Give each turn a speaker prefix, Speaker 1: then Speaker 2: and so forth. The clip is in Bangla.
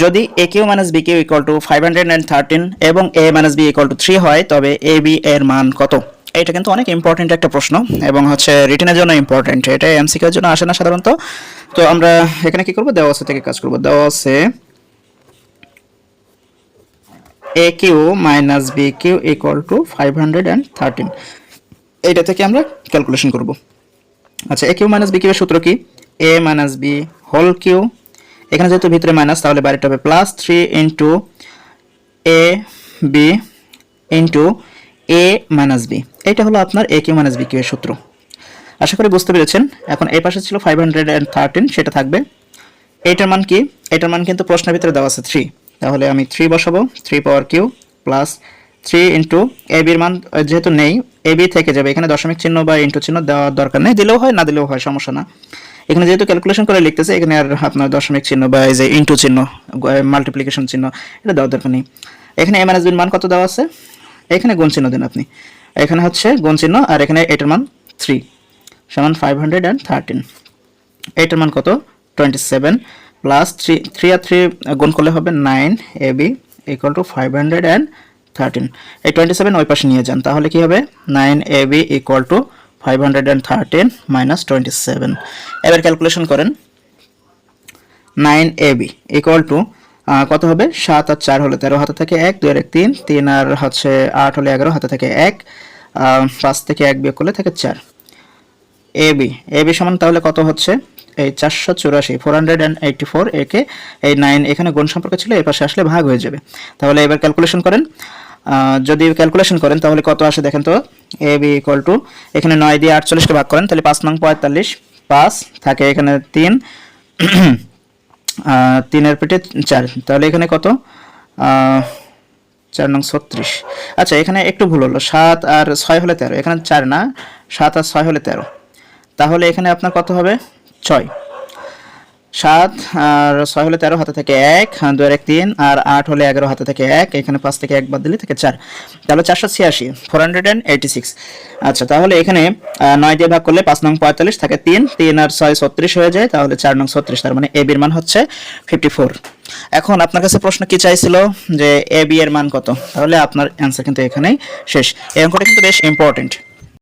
Speaker 1: যদি a cube minus b cube equal to five hundred and thirteen এবং a minus b equal to three হয়, তবে এ বি এর মান কত? এটা কিন্তু অনেক ইম্পর্টেন্ট একটা প্রশ্ন এবং হচ্ছে রিটেনের জন্য ইম্পর্টেন্ট এটা এমসিকিউ এর জন্য আসে না সাধারণত। তো আমরা এখানে কি করব? দেওয়া থেকে কাজ করব। দেওয়া আছে a cube minus b cube equal to five hundred and thirteen এইটা থেকে আমরা ক্যালকুলেশন করব। আচ্ছা a cube minus b cube এর সূত্র কি? A minus b whole cube এখানে যেহেতু ভিতরে মাইনাস তাহলে বাইরেটা হবে plus three into a b into a minus b এইটা হলো আপনার a cube minus b cube এর সূত্র। আশা করি বুঝতে পেরেছেন। এখন এই পাশে ছিল ফাইভ হান্ড্রেড অ্যান্ড থার্টিন সেটা থাকবে। এইটার মান কি? এটার মান কিন্তু প্রশ্নের ভিতরে দেওয়া আছে থ্রি তাহলে আমি থ্রি বসাবো। Three power cube plus three into a বির মান যেহেতু নেই এ বি থেকে যাবে। এখানে দশমিক চিহ্ন বা ইন্টু চিহ্ন দেওয়ার দরকার নেই। দিলেও হয়, না দিলেও হয়, সমস্যা না। এখানে যেহেতু ক্যালকুলেশন করে লিখতেছে, এখানে আর আপনার দশমিক চিহ্ন বা এই যে ইন্টু চিহ্ন মাল্টিপ্লিকেশন চিহ্ন, এটা দেওয়ার দরকার নেই। এখানে এম এনএস বির মান কত দেওয়া আছে? এখানে গুণ চিহ্ন দেন আপনি। এখানে হচ্ছে গুণ চিহ্ন, আর এখানে এটার মান থ্রি সমান ফাইভ হান্ড্রেড অ্যান্ড থার্টিন এইটার মান কত? Twenty seven plus three three আর থ্রি গুণ করলে হবে nine a b equal to five hundred and thirteen এই টোয়েন্টি সেভেন ওই পাশে নিয়ে যান, তাহলে কি হবে? Nine a b equal to five hundred and thirteen minus twenty seven এবার ক্যালকুলেশন করেন। Nine a b equal to কত হবে? সাত আর চার হলে তেরো, হাতে থেকে এক, দুই আর এক তিন তিন আর হচ্ছে আট হলে এগারো, হাতে থেকে এক পাঁচ থেকে এক বিয়োগ করলে থাকে চার। এ বি এ বি সমান তাহলে কত হচ্ছে? এই চারশো চুরাশি four hundred and eighty four একে এই নাইন এখানে গুণ সম্পর্ক ছিল এই পাশে আসলে ভাগ হয়ে যাবে। তাহলে এবার ক্যালকুলেশন করেন। যদি ক্যালকুলেশন করেন, তাহলে কত আসে দেখেন তো? এ বি ইকুয়াল টু এখানে নয় দিয়ে আটচল্লিশকে ভাগ করেন, তাহলে পাঁচ নং পঁয়তাল্লিশ, পাঁচ থাকে এখানে তিন তিনের পেটে চার, তাহলে এখানে কত? চার নং ছত্রিশ। আচ্ছা এখানে একটু ভুল হলো, সাত আর ছয় হলে তেরো, এখানে চার না, সাত আর ছয় হলে তেরো। তাহলে এখানে আপনার কত হবে? ছয়। সাত, আর ছয় হলে তেরো, হাতে থেকে এক দু এক তিন, আর আট হলে এগারো, হাতে থেকে এক, এখানে পাঁচ থেকে এক বাদ দিলে থেকে চার। তাহলে চারশো ছিয়াশি four hundred and eighty six আচ্ছা তাহলে এখানে নয় দিয়ে ভাগ করলে পাঁচ নং পঁয়তাল্লিশ থাকে তিন তিন আর ছয় ছত্রিশ হয়ে যায়, তাহলে চার নং ছত্রিশ, তার মানে এ বির মান হচ্ছে ফিফটি ফোর এখন আপনার কাছে প্রশ্ন কি চাইছিল? যে এ বি এর মান কত? তাহলে আপনার অ্যান্সার কিন্তু এখানেই শেষ। এই অঙ্কটা কিন্তু বেশ ইম্পর্টেন্ট